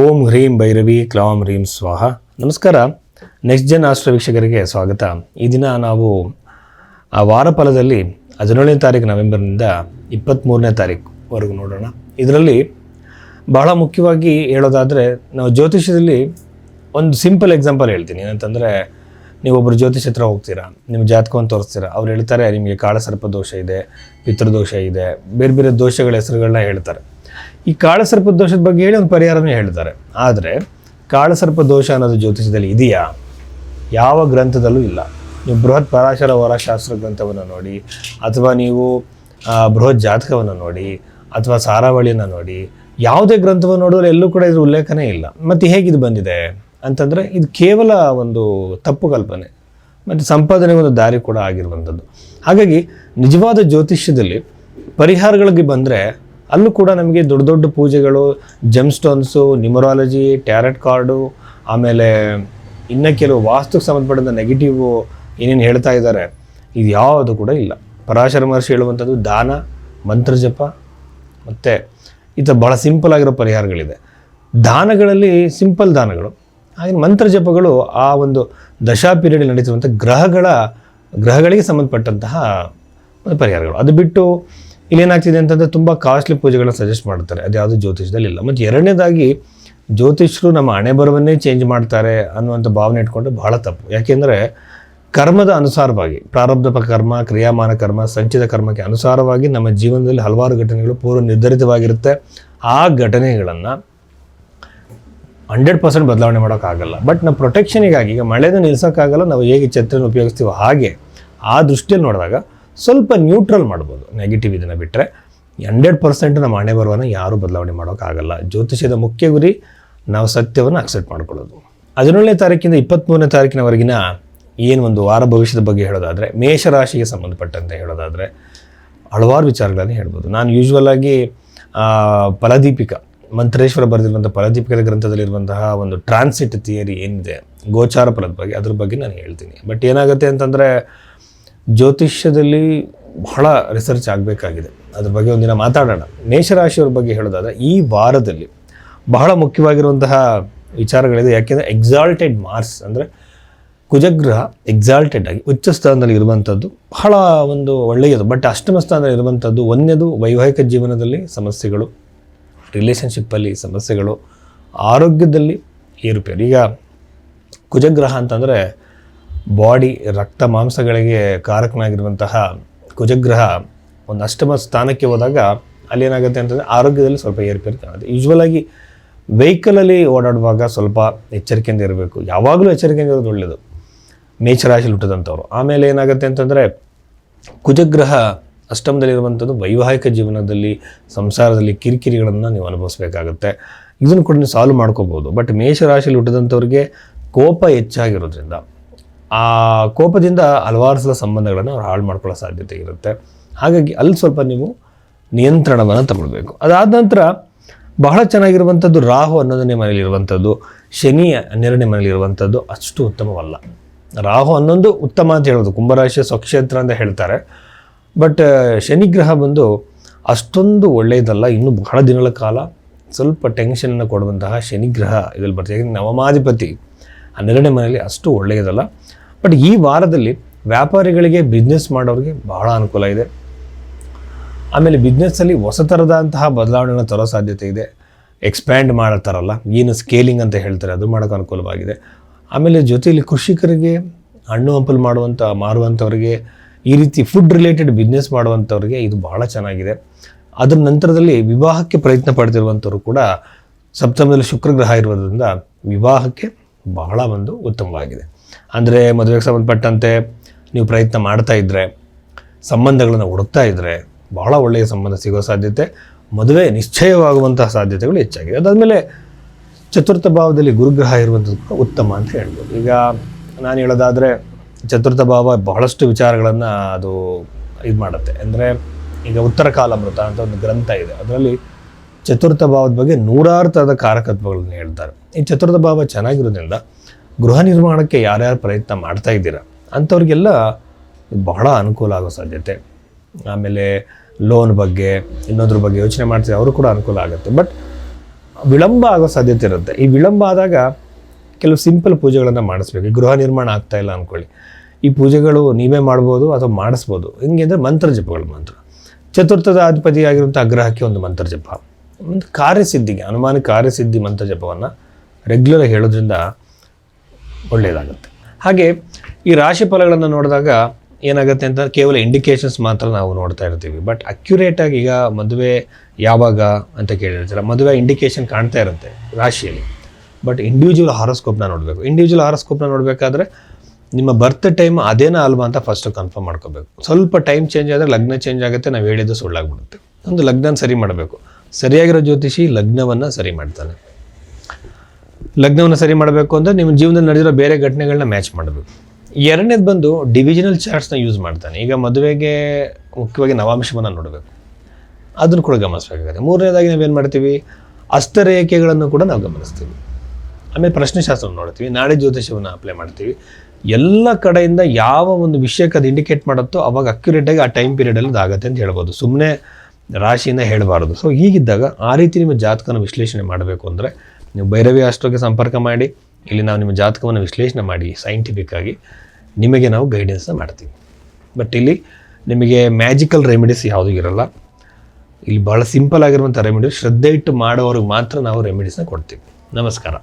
ಓಂ ಹ್ರೀಂ ಭೈರವಿ, ಕ್ಲಾಂ ಹ್ರೀಂ ಸ್ವಾಹ. ನಮಸ್ಕಾರ. Next Jan astral ವೀಕ್ಷಕರಿಗೆ ಸ್ವಾಗತ. ಈ ದಿನ ನಾವು ಆ ವಾರ ಫಲದಲ್ಲಿ ಹದಿನೇಳನೇ ತಾರೀಕು ನವೆಂಬರ್ನಿಂದ ಇಪ್ಪತ್ತ್ಮೂರನೇ ತಾರೀಕುವರೆಗೂ ನೋಡೋಣ. ಇದರಲ್ಲಿ ಬಹಳ ಮುಖ್ಯವಾಗಿ ಹೇಳೋದಾದರೆ, ನಾವು ಜ್ಯೋತಿಷ್ಯದಲ್ಲಿ ಒಂದು ಸಿಂಪಲ್ ಎಕ್ಸಾಂಪಲ್ ಹೇಳ್ತೀನಿ. ಏನಂತಂದರೆ ನೀವೊಬ್ಬರು ಜ್ಯೋತಿಷ್ ಹತ್ರ ಹೋಗ್ತೀರಾ, ನಿಮ್ಮ ಜಾತಕವನ್ನು ತೋರಿಸ್ತೀರಾ, ಅವ್ರು ಹೇಳ್ತಾರೆ, ನಿಮಗೆ ಕಾಳಸರ್ಪ ದೋಷ ಇದೆ, ಪಿತೃದೋಷ ಇದೆ ಬೇರೆ ಬೇರೆ ದೋಷಗಳ ಹೆಸರುಗಳನ್ನ ಹೇಳ್ತಾರೆ. ಈ ಕಾಳಸರ್ಪ ದೋಷದ ಬಗ್ಗೆ ಹೇಳಿ ಒಂದು ಪರಿಹಾರನೇ ಹೇಳ್ತಾರೆ. ಆದರೆ, ಕಾಳಸರ್ಪ ದೋಷ ಅನ್ನೋದು ಜ್ಯೋತಿಷದಲ್ಲಿ ಇದೆಯಾ? ಯಾವ ಗ್ರಂಥದಲ್ಲೂ ಇಲ್ಲ. ನೀವು ಬೃಹತ್ ಪರಾಶರ ವರಶಾಸ್ತ್ರ ಗ್ರಂಥವನ್ನು ನೋಡಿ, ಅಥವಾ ನೀವು ಬೃಹತ್ ಜಾತಕವನ್ನು ನೋಡಿ, ಅಥವಾ ಸಾರಾವಳಿಯನ್ನು ನೋಡಿ, ಯಾವುದೇ ಗ್ರಂಥವನ್ನು ನೋಡಿದ್ರೆ ಎಲ್ಲೂ ಕೂಡ ಇದ್ರ ಉಲ್ಲೇಖನೇ ಇಲ್ಲ. ಮತ್ತು ಹೇಗಿದು ಬಂದಿದೆ? ಅಂತಂದರೆ, ಇದು ಕೇವಲ ಒಂದು ತಪ್ಪು ಕಲ್ಪನೆ. ಮತ್ತು ಸಂಪಾದನೆ ಒಂದು ದಾರಿ ಕೂಡ ಆಗಿರುವಂಥದ್ದು. ಹಾಗಾಗಿ, ನಿಜವಾದ ಜ್ಯೋತಿಷ್ಯದಲ್ಲಿ ಪರಿಹಾರಗಳಿಗೆ ಬಂದರೆ ಅಲ್ಲೂ ಕೂಡ ನಮಗೆ ದೊಡ್ಡ ದೊಡ್ಡ ಪೂಜೆಗಳು gem stones numerology tarot card ಆಮೇಲೆ ಇನ್ನು ಕೆಲವು ವಾಸ್ತುಕ್ಕೆ ಸಂಬಂಧಪಟ್ಟಂಥ ನೆಗೆಟಿವ್ ಏನೇನು ಹೇಳ್ತಾ ಇದ್ದಾರೆ, ಇದು ಯಾವುದು ಕೂಡ ಇಲ್ಲ. ಪರಾಶರ ಮಹರ್ಷಿ ಹೇಳುವಂಥದ್ದು ದಾನ ಮಂತ್ರಜಪ ಮತ್ತು ಈ ಥರ ಭಾಳ ಸಿಂಪಲ್ ಆಗಿರೋ ಪರಿಹಾರಗಳಿದೆ. ದಾನಗಳಲ್ಲಿ ಸಿಂಪಲ್ ದಾನಗಳು, ಹಾಗೆ ಮಂತ್ರ ಜಪಗಳು ಆ ಒಂದು ದಶಾ ಪೀರಿಯಡ್ ನಡೀತಿರುವಂಥ ಗ್ರಹಗಳ, ಗ್ರಹಗಳಿಗೆ ಸಂಬಂಧಪಟ್ಟಂತಹ ಪರಿಹಾರಗಳು. ಅದು ಬಿಟ್ಟು ಇಲ್ಲೇನಾಗ್ತಿದೆ ಅಂತಂದರೆ ತುಂಬ ಕಾಸ್ಟ್ಲಿ ಪೂಜೆಗಳನ್ನ ಸಜೆಸ್ಟ್ ಮಾಡ್ತಾರೆ. ಅದು ಯಾವುದು ಜ್ಯೋತಿಷದಲ್ಲಿ ಇಲ್ಲ. ಮತ್ತು ಎರಡನೇದಾಗಿ ಜ್ಯೋತಿಷರು ನಮ್ಮ ಹಣೆ ಬರವನ್ನೇ ಚೇಂಜ್ ಮಾಡ್ತಾರೆ ಅನ್ನುವಂಥ ಭಾವನೆ ಇಟ್ಕೊಂಡು ಬಹಳ ತಪ್ಪು. ಯಾಕೆಂದರೆ ಕರ್ಮದ ಅನುಸಾರವಾಗಿ ಪ್ರಾರಬ್ಧ ಕರ್ಮ, ಕ್ರಿಯಾಮಾನ ಕರ್ಮ, ಸಂಚಿತ ಕರ್ಮಕ್ಕೆ ಅನುಸಾರವಾಗಿ ನಮ್ಮ ಜೀವನದಲ್ಲಿ ಹಲವಾರು ಘಟನೆಗಳು ಪೂರ್ವ ನಿರ್ಧರಿತವಾಗಿರುತ್ತೆ. ಆ ಘಟನೆಗಳನ್ನು ಹಂಡ್ರೆಡ್ ಪರ್ಸೆಂಟ್ ಬದಲಾವಣೆ ಮಾಡೋಕ್ಕಾಗಲ್ಲ. ಬಟ್ ನಮ್ಮ ಪ್ರೊಟೆಕ್ಷನಿಗಾಗಿ ಈಗ ಮಳೆನ ನಿಲ್ಸೋಕ್ಕಾಗಲ್ಲ, ನಾವು ಹೇಗೆ ಛತ್ರನ ಉಪಯೋಗಿಸ್ತೀವೋ ಹಾಗೆ ಆ ದೃಷ್ಟಿಯಲ್ಲಿ ನೋಡಿದಾಗ ಸ್ವಲ್ಪ ನ್ಯೂಟ್ರಲ್ ಮಾಡ್ಬೋದು. ನೆಗೆಟಿವ್ ಇದನ್ನು ಬಿಟ್ಟರೆ ಹಂಡ್ರೆಡ್ ಪರ್ಸೆಂಟ್ ನಮ್ಮ ಹಣೆ ಬರುವನ್ನು ಯಾರೂ ಬದಲಾವಣೆ ಮಾಡೋಕ್ಕಾಗಲ್ಲ ಜ್ಯೋತಿಷ್ಯದ ಮುಖ್ಯ ಗುರಿ ನಾವು ಸತ್ಯವನ್ನು ಅಕ್ಸೆಪ್ಟ್ ಮಾಡ್ಕೊಳ್ಳೋದು. ಹದಿನೇಳನೇ ತಾರೀಕಿಂದ ಇಪ್ಪತ್ತ್ಮೂರನೇ ತಾರೀಕಿನವರೆಗಿನ ಏನು ಒಂದು ವಾರ ಭವಿಷ್ಯದ ಬಗ್ಗೆ ಹೇಳೋದಾದರೆ, ಮೇಷರಾಶಿಗೆ ಸಂಬಂಧಪಟ್ಟಂತೆ ಹೇಳೋದಾದರೆ ಹಲವಾರು ವಿಚಾರಗಳನ್ನು ಹೇಳ್ಬೋದು. ನಾನು ಯೂಶ್ವಲಾಗಿ ಫಲದೀಪಿಕ, ಮಂತ್ರೇಶ್ವರ ಬರೆದಿರುವಂಥ ಫಲದೀಪಿಕದ ಗ್ರಂಥದಲ್ಲಿರುವಂತಹ ಒಂದು ಟ್ರಾನ್ಸಿಟ್ ಥಿಯರಿ ಏನಿದೆ, ಗೋಚಾರ ಫಲದ ಬಗ್ಗೆ ಅದ್ರ ಬಗ್ಗೆ ನಾನು ಹೇಳ್ತೀನಿ. ಬಟ್ ಏನಾಗುತ್ತೆ ಅಂತಂದರೆ ಜ್ಯೋತಿಷ್ಯದಲ್ಲಿ ಬಹಳ ರಿಸರ್ಚ್ ಆಗಬೇಕಾಗಿದೆ. ಅದ್ರ ಬಗ್ಗೆ ಒಂದಿನ ಮಾತಾಡೋಣ. ಮೇಷರಾಶಿಯವ್ರ ಬಗ್ಗೆ ಹೇಳೋದಾದ್ರೆ, ಈ ವಾರದಲ್ಲಿ ಬಹಳ ಮುಖ್ಯವಾಗಿರುವಂತಹ ವಿಚಾರಗಳಿದೆ. ಯಾಕೆಂದರೆ ಎಕ್ಸಾಲ್ಟೆಡ್ ಮಾರ್ಸ್ ಅಂದರೆ ಕುಜಗ್ರಹ ಎಕ್ಸಾಲ್ಟೆಡ್ ಆಗಿ ಉಚ್ಚ ಸ್ಥಾನದಲ್ಲಿ ಇರುವಂಥದ್ದು ಬಹಳ ಒಂದು ಒಳ್ಳೆಯದು. ಬಟ್ ಅಷ್ಟಮ ಸ್ಥಾನದಲ್ಲಿ ಇರುವಂಥದ್ದು ಒಂದನೇದು ವೈವಾಹಿಕ ಜೀವನದಲ್ಲಿ ಸಮಸ್ಯೆಗಳು ರಿಲೇಷನ್ಶಿಪ್ಪಲ್ಲಿ ಸಮಸ್ಯೆಗಳು, ಆರೋಗ್ಯದಲ್ಲಿ ಏರುಪೇರು. ಈಗ ಕುಜಗ್ರಹ ಅಂತಂದರೆ ಬಾಡಿ, ರಕ್ತ ಮಾಂಸಗಳಿಗೆ ಕಾರಕನಾಗಿರುವಂತಹ ಕುಜಗ್ರಹ ಒಂದು ಅಷ್ಟಮ ಸ್ಥಾನಕ್ಕೆ ಹೋದಾಗ ಅಲ್ಲಿ ಏನಾಗುತ್ತೆ ಅಂತಂದರೆ ಆರೋಗ್ಯದಲ್ಲಿ ಸ್ವಲ್ಪ ಏರುಪೇರು ಕಾಣುತ್ತೆ ಯೂಶ್ವಲಾಗಿ ವೆಹಿಕಲಲ್ಲಿ ಓಡಾಡುವಾಗ ಸ್ವಲ್ಪ ಎಚ್ಚರಿಕೆಯಿಂದ ಇರಬೇಕು. ಯಾವಾಗಲೂ ಎಚ್ಚರಿಕೆಯಿಂದ ಇರೋದು ಒಳ್ಳೆಯದು ಮೇಚರಾಶಿಲಿ ಹುಟ್ಟಿದಂಥವ್ರು. ಆಮೇಲೆ ಏನಾಗುತ್ತೆ ಅಂತಂದರೆ ಕುಜಗ್ರಹ ಅಷ್ಟಮದಲ್ಲಿರುವಂಥದ್ದು ವೈವಾಹಿಕ ಜೀವನದಲ್ಲಿ, ಸಂಸಾರದಲ್ಲಿ ಕಿರಿಕಿರಿಗಳನ್ನು ನೀವು ಅನುಭವಿಸಬೇಕಾಗುತ್ತೆ. ಇದನ್ನು ಕೂಡ ನೀವು ಸಾಲ್ವ್ ಮಾಡ್ಕೋಬೋದು. ಬಟ್ ಮೇಷರಾಶಿಯಲ್ಲಿ ಹುಟ್ಟಿದಂಥವ್ರಿಗೆ ಕೋಪ ಹೆಚ್ಚಾಗಿರೋದ್ರಿಂದ ಆ ಕೋಪದಿಂದ ಹಲವಾರು ಸಲ ಸಂಬಂಧಗಳನ್ನು ಅವ್ರು ಹಾಳು ಮಾಡ್ಕೊಳ್ಳೋ ಸಾಧ್ಯತೆ ಇರುತ್ತೆ. ಹಾಗಾಗಿ ಅಲ್ಲಿ ಸ್ವಲ್ಪ ನೀವು ನಿಯಂತ್ರಣವನ್ನು ತಗೊಳ್ಬೇಕು. ಅದಾದ ನಂತರ ಬಹಳ ಚೆನ್ನಾಗಿರುವಂಥದ್ದು ರಾಹು ಹನ್ನೊಂದನೇ ಮನೆಯಲ್ಲಿರುವಂಥದ್ದು ಶನಿ ಹನ್ನೆರಡನೇ ಮನೆಯಲ್ಲಿರುವಂಥದ್ದು ಅಷ್ಟು ಉತ್ತಮವಲ್ಲ. ರಾಹು ಹನ್ನೊಂದು ಉತ್ತಮ ಅಂತ ಹೇಳೋದು, ಕುಂಭರಾಶಿಯ ಸ್ವಕ್ಷೇತ್ರ ಅಂತ ಹೇಳ್ತಾರೆ. ಬಟ್ ಶನಿಗ್ರಹ ಬಂದು ಅಷ್ಟೊಂದು ಒಳ್ಳೆಯದಲ್ಲ ಇನ್ನೂ ಬಹಳ ದಿನಗಳ ಕಾಲ ಸ್ವಲ್ಪ ಟೆನ್ಷನನ್ನು ಕೊಡುವಂತಹ ಶನಿಗ್ರಹ ಇದರಲ್ಲಿ ಬರ್ತದೆ. ಯಾಕೆಂದರೆ ನವಮಾಧಿಪತಿ ಹನ್ನೆರಡನೇ ಮನೆಯಲ್ಲಿ ಅಷ್ಟು ಒಳ್ಳೆಯದಲ್ಲ ಬಟ್ ಈ ವಾರದಲ್ಲಿ ವ್ಯಾಪಾರಿಗಳಿಗೆ ಬಿಸ್ನೆಸ್ ಮಾಡೋರಿಗೆ ಬಹಳ ಅನುಕೂಲ ಇದೆ. ಆಮೇಲೆ ಬಿಸ್ನೆಸ್ಸಲ್ಲಿ ಹೊಸ ಥರದಂತಹ ಬದಲಾವಣೆಯನ್ನು ತರೋ ಸಾಧ್ಯತೆ ಇದೆ. ಎಕ್ಸ್ಪ್ಯಾಂಡ್ ಮಾಡ್ತಾರಲ್ಲ, ಏನು ಸ್ಕೇಲಿಂಗ್ ಅಂತ ಹೇಳ್ತಾರೆ, ಅದು ಮಾಡೋಕೆ ಅನುಕೂಲವಾಗಿದೆ. ಆಮೇಲೆ ಜೊತೆಯಲ್ಲಿ ಕೃಷಿಕರಿಗೆ ಹಣ್ಣು ಹಂಪಲು ಮಾಡುವಂಥ ಮಾರುವಂಥವ್ರಿಗೆ, ಈ ರೀತಿ ಫುಡ್ ರಿಲೇಟೆಡ್ ಬಿಸ್ನೆಸ್ ಮಾಡುವಂಥವ್ರಿಗೆ ಇದು ಬಹಳ ಚೆನ್ನಾಗಿದೆ. ಅದರ ನಂತರದಲ್ಲಿ ವಿವಾಹಕ್ಕೆ ಪ್ರಯತ್ನ ಪಡ್ತಿರುವಂಥವ್ರು ಕೂಡ ಸಪ್ತಮದಲ್ಲಿ ಶುಕ್ರಗ್ರಹ ಇರುವುದರಿಂದ ವಿವಾಹಕ್ಕೆ ಬಹಳ ಒಂದು ಉತ್ತಮವಾಗಿದೆ. ಅಂದರೆ ಮದುವೆಗೆ ಸಂಬಂಧಪಟ್ಟಂತೆ ನೀವು ಪ್ರಯತ್ನ ಮಾಡ್ತಾ ಇದ್ದರೆ ಸಂಬಂಧಗಳನ್ನು ಹುಡುಕ್ತಾ ಇದ್ದರೆ ಬಹಳ ಒಳ್ಳೆಯ ಸಂಬಂಧ ಸಿಗೋ ಸಾಧ್ಯತೆ, ಮದುವೆ ನಿಶ್ಚಯವಾಗುವಂತಹ ಸಾಧ್ಯತೆಗಳು ಹೆಚ್ಚಾಗಿದೆ. ಅದಾದಮೇಲೆ ಚತುರ್ಥ ಭಾವದಲ್ಲಿ ಗುರುಗ್ರಹ ಇರುವಂಥದ್ದು ಉತ್ತಮ ಅಂತ ಹೇಳ್ಬೋದು. ಈಗ ನಾನು ಹೇಳೋದಾದರೆ ಚತುರ್ಥ ಭಾವ ಬಹಳಷ್ಟು ವಿಚಾರಗಳನ್ನು ಅದು ಇದು ಮಾಡುತ್ತೆ. ಅಂದರೆ ಈಗ ಉತ್ತರ ಕಾಲಾಮೃತ ಅಂತ ಒಂದು ಗ್ರಂಥ ಇದೆ. ಅದರಲ್ಲಿ ಚತುರ್ಥ ಭಾವದ ಬಗ್ಗೆ ನೂರಾರು ಥರದ ಕಾರಕತ್ವಗಳನ್ನು ಹೇಳ್ತಾರೆ. ಈ ಚತುರ್ಥ ಭಾವ ಚೆನ್ನಾಗಿರೋದ್ರಿಂದ ಗೃಹ ನಿರ್ಮಾಣಕ್ಕೆ ಯಾರ್ಯಾರು ಪ್ರಯತ್ನ ಮಾಡ್ತಾ ಇದ್ದೀರಾ ಅಂಥವ್ರಿಗೆಲ್ಲ ಬಹಳ ಅನುಕೂಲ ಆಗೋ ಸಾಧ್ಯತೆ. ಆಮೇಲೆ ಲೋನ್ ಬಗ್ಗೆ, ಇನ್ನೊಂದ್ರ ಬಗ್ಗೆ ಯೋಚನೆ ಮಾಡ್ತೀವಿ ಅವರು ಕೂಡ ಅನುಕೂಲ ಆಗುತ್ತೆ. ಬಟ್ ವಿಳಂಬ ಆಗೋ ಸಾಧ್ಯತೆ ಇರುತ್ತೆ. ಈ ವಿಳಂಬ ಆದಾಗ ಕೆಲವು ಸಿಂಪಲ್ ಪೂಜೆಗಳನ್ನು ಮಾಡಿಸ್ಬೇಕು. ಗೃಹ ನಿರ್ಮಾಣ ಆಗ್ತಾ ಇಲ್ಲ ಅಂದ್ಕೊಳ್ಳಿ ಈ ಪೂಜೆಗಳು ನೀವೇ ಮಾಡ್ಬೋದು ಅಥವಾ ಮಾಡಿಸ್ಬೋದು. ಹೆಂಗೆ ಅಂದರೆ ಮಂತ್ರ ಜಪಗಳು ಮಂತ್ರ. ಚತುರ್ಥದ ಅಧಿಪತಿ ಆಗಿರುವಂಥ ಅಗ್ರಹಕ್ಕೆ ಒಂದು ಮಂತ್ರ ಜಪ. ಒಂದು ಕಾರ್ಯಸಿದ್ಧಿಗೆ ಅನುಮಾನ ಕಾರ್ಯಸಿದ್ಧಿ ಮಂತ್ರ ಜಪವನ್ನು ರೆಗ್ಯುಲರ್ ಹೇಳೋದ್ರಿಂದ ಒಳ್ಳೆಯದಾಗುತ್ತೆ ಹಾಗೆ ಈ ರಾಶಿ ಫಲಗಳನ್ನು ನೋಡಿದಾಗ ಏನಾಗುತ್ತೆ ಅಂತ ಕೇವಲ ಇಂಡಿಕೇಶನ್ಸ್ ಮಾತ್ರ ನಾವು ನೋಡ್ತಾ ಇರ್ತೀವಿ. ಬಟ್ ಅಕ್ಯುರೇಟಾಗಿ ಈಗ ಮದುವೆ ಯಾವಾಗ ಅಂತ ಕೇಳಿರ್ತೀರ? ಮದುವೆ ಇಂಡಿಕೇಶನ್ ಕಾಣ್ತಾ ಇರುತ್ತೆ ರಾಶಿಯಲ್ಲಿ. ಬಟ್ ಇಂಡಿವಿಜುವಲ್ ಹಾರೋಸ್ಕೋಪ್ನ ನೋಡಬೇಕು. ಇಂಡಿವಿಜುವಲ್ ಹಾರೋಸ್ಕೋಪ್ನ ನೋಡಬೇಕಾದ್ರೆ ನಿಮ್ಮ ಬರ್ತ್ ಟೈಮ್ ಅದೇನಾ ಅಲ್ವಾ ಅಂತ ಫಸ್ಟು ಕನ್ಫರ್ಮ್ ಮಾಡ್ಕೋಬೇಕು. ಸ್ವಲ್ಪ ಟೈಮ್ ಚೇಂಜ್ ಆದರೆ ಲಗ್ನ ಚೇಂಜ್ ಆಗುತ್ತೆ, ನಾವು ಹೇಳಿದ್ದು ಸುಳ್ಳಾಗ್ಬಿಡುತ್ತೆ. ಒಂದು ಲಗ್ನ ಸರಿ ಮಾಡಬೇಕು. ಸರಿಯಾಗಿರೋ ಜ್ಯೋತಿಷಿ ಲಗ್ನವನ್ನು ಸರಿ ಮಾಡ್ತಾನೆ. ಲಗ್ನವನ್ನು ಸರಿ ಮಾಡಬೇಕು ಅಂದರೆ ನಿಮ್ಮ ಜೀವನದಲ್ಲಿ ನಡೆದಿರೋ ಬೇರೆ ಘಟನೆಗಳನ್ನ ಮ್ಯಾಚ್ ಮಾಡಬೇಕು. ಎರಡನೇದು ಬಂದು ಡಿವಿಜನಲ್ ಚಾರ್ಟ್ಸ್ನ ಯೂಸ್ ಮಾಡ್ತಾನೆ. ಈಗ ಮದುವೆಗೆ ಮುಖ್ಯವಾಗಿ ನವಾಂಶವನ್ನು ನೋಡಬೇಕು. ಅದನ್ನು ಕೂಡ ಗಮನಿಸಬೇಕಾಗುತ್ತೆ. ಮೂರನೇದಾಗಿ ನಾವೇನು ಮಾಡ್ತೀವಿ? ಅಸ್ತರೇಖೆಗಳನ್ನು ಕೂಡ ನಾವು ಗಮನಿಸ್ತೀವಿ. ಆಮೇಲೆ ಪ್ರಶ್ನೆಶಾಸ್ತ್ರವನ್ನು ನೋಡ್ತೀವಿ. ನಾಳೆ ಜ್ಯೋತಿಷವನ್ನು ಅಪ್ಲೈ ಮಾಡ್ತೀವಿ. ಎಲ್ಲ ಕಡೆಯಿಂದ ಯಾವ ಒಂದು ವಿಷಯಕ್ಕೆ ಅದು ಇಂಡಿಕೇಟ್ ಮಾಡುತ್ತೋ ಅವಾಗ ಅಕ್ಯುರೇಟಾಗಿ ಆ ಟೈಮ್ ಪೀರಿಯಡಲ್ಲಿ ಅದಾಗುತ್ತೆ ಅಂತ ಹೇಳ್ಬೋದು. ಸುಮ್ಮನೆ ರಾಶಿಯಿಂದ ಹೇಳಬಾರ್ದು. ಸೊ ಹೀಗಿದ್ದಾಗ ಆ ರೀತಿ ನಿಮ್ಮ ಜಾತಕನ ವಿಶ್ಲೇಷಣೆ ಮಾಡಬೇಕು ಅಂದರೆ ನೀವು ಭೈರವಿ ಆಸ್ಟ್ರೋಗೆ ಸಂಪರ್ಕ ಮಾಡಿ, ಇಲ್ಲಿ ನಾವು ನಿಮ್ಮ ಜಾತಕವನ್ನು ವಿಶ್ಲೇಷಣೆ ಮಾಡಿ ಸೈಂಟಿಫಿಕ್ ಆಗಿ ನಿಮಗೆ ನಾವು ಗೈಡೆನ್ಸ್ನ ಮಾಡ್ತೀವಿ. ಬಟ್ ಇಲ್ಲಿ ನಿಮಗೆ ಮ್ಯಾಜಿಕಲ್ ರೆಮಿಡೀಸ್ ಯಾವುದೂ ಇರಲ್ಲ. ಇಲ್ಲಿ ಭಾಳ ಸಿಂಪಲ್ ಆಗಿರುವಂಥ ರೆಮಿಡೀಸ್ ಶ್ರದ್ಧೆ ಇಟ್ಟು ಮಾಡೋವ್ರಿಗೆ ಮಾತ್ರ ನಾವು ರೆಮಿಡೀಸ್ನ ಕೊಡ್ತೀವಿ. ನಮಸ್ಕಾರ.